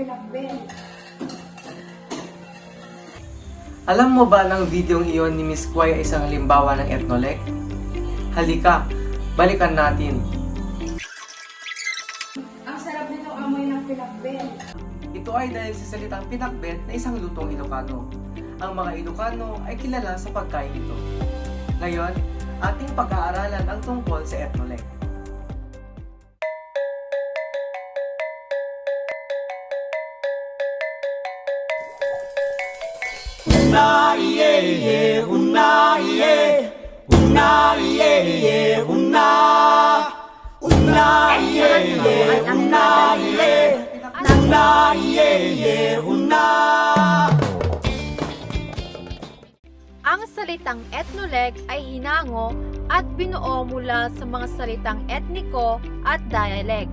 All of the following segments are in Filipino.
pinakbel. Alam mo ba ng videong iyon ni Miss Kwai ay isang limbawa ng Ethnolek? Halika, balikan natin. Ang sarap nitong amoy ng pinakbel. Ito ay dahil sa salitang pinakbet na isang lutong Ilocano. Ang mga Ilocano ay kilala sa pagkain ito. Ngayon, ating pag-aaralan ang tungkol sa Ethnolek. Iye iye, una iye, una iye iye, una. Ang salitang etnoleg ay hinango at binuo mula sa mga salitang etniko at dialect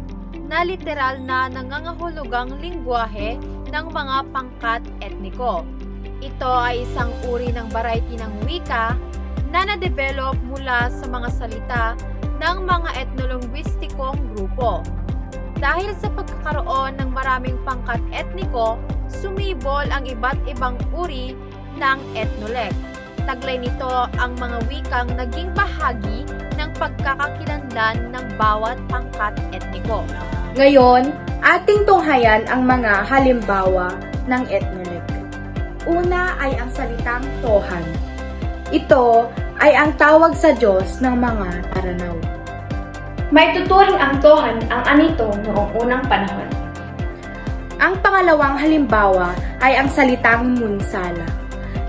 na literal na nangangahulugang lingwahe ng mga pangkat etniko. Ito ay isang uri ng variety ng wika na na-develop mula sa mga salita ng mga etnolinguistikong grupo. Dahil sa pagkakaroon ng maraming pangkat etniko, sumibol ang iba't ibang uri ng etnoleg. Taglay nito ang mga wikang naging bahagi ng pagkakakilanlan ng bawat pangkat etniko. Ngayon, ating tunghayan ang mga halimbawa ng ethnoleg. Una ay ang salitang tohan. Ito ay ang tawag sa Diyos ng mga Taranaw. May tuturing ang Tohan ang anito noong unang panahon. Ang pangalawang halimbawa ay ang salitang munsala.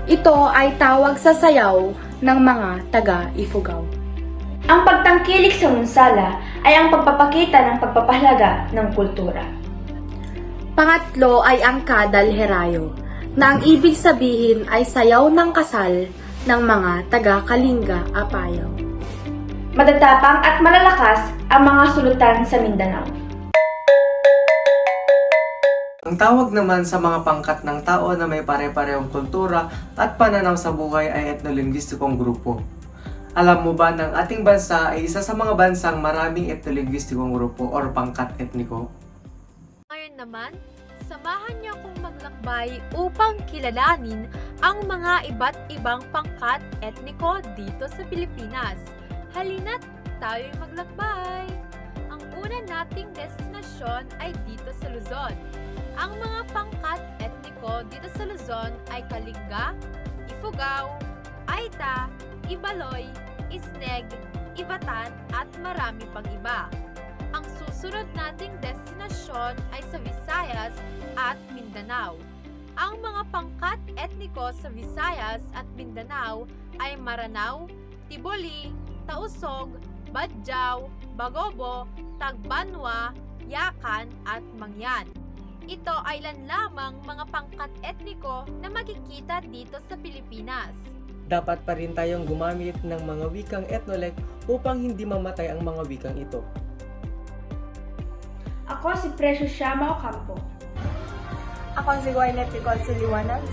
Ito ay tawag sa sayaw ng mga taga-Ifugao. Ang pagtangkilik sa munsala ay ang pagpapakita ng pagpapahalaga ng kultura. Pangatlo ay ang kadal herayo, na ang ibig sabihin ay sayaw ng kasal ng mga taga-Kalinga Apayaw. Matatapang at malalakas ang mga sulutan sa Mindanao. Ang tawag naman sa mga pangkat ng tao na may pare-parehong kultura at pananaw sa buhay ay etnolinguistikong grupo. Alam mo ba ng ating bansa ay isa sa mga bansang maraming etnolinguistikong grupo or pangkat etniko? Ngayon naman, samahan niyo akong maglakbay upang kilalanin ang mga iba't ibang pangkat etniko dito sa Pilipinas. Halina't tayo'y maglakbay! Ang una nating destinasyon ay dito sa Luzon. Ang mga pangkat etniko dito sa Luzon ay Kalinga, Ifugao, Aita, Ibaloy, Isneg, Ibatan at marami pang iba. Ang susunod nating destinasyon ay sa Visayas at Mindanao. Ang mga pangkat etniko sa Visayas at Mindanao ay Maranao, Tiboli, Tausog, Badjaw, Bagobo, Tagbanwa, Yakan at Mangyan. Ito ay lan lamang mga pangkat etniko na makikita dito sa Pilipinas. Dapat pa rin tayong gumamit ng mga wikang etnolek upang hindi mamatay ang mga wikang ito. Ako si Precious Shama Ocampo. Ako si Gwyneth Nicole Siliwanag.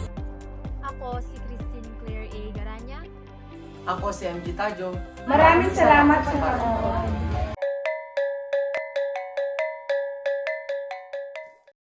Ako si Christine Claire A. Garanya. Ako si MG Tajo. Maraming salamat sa panonood.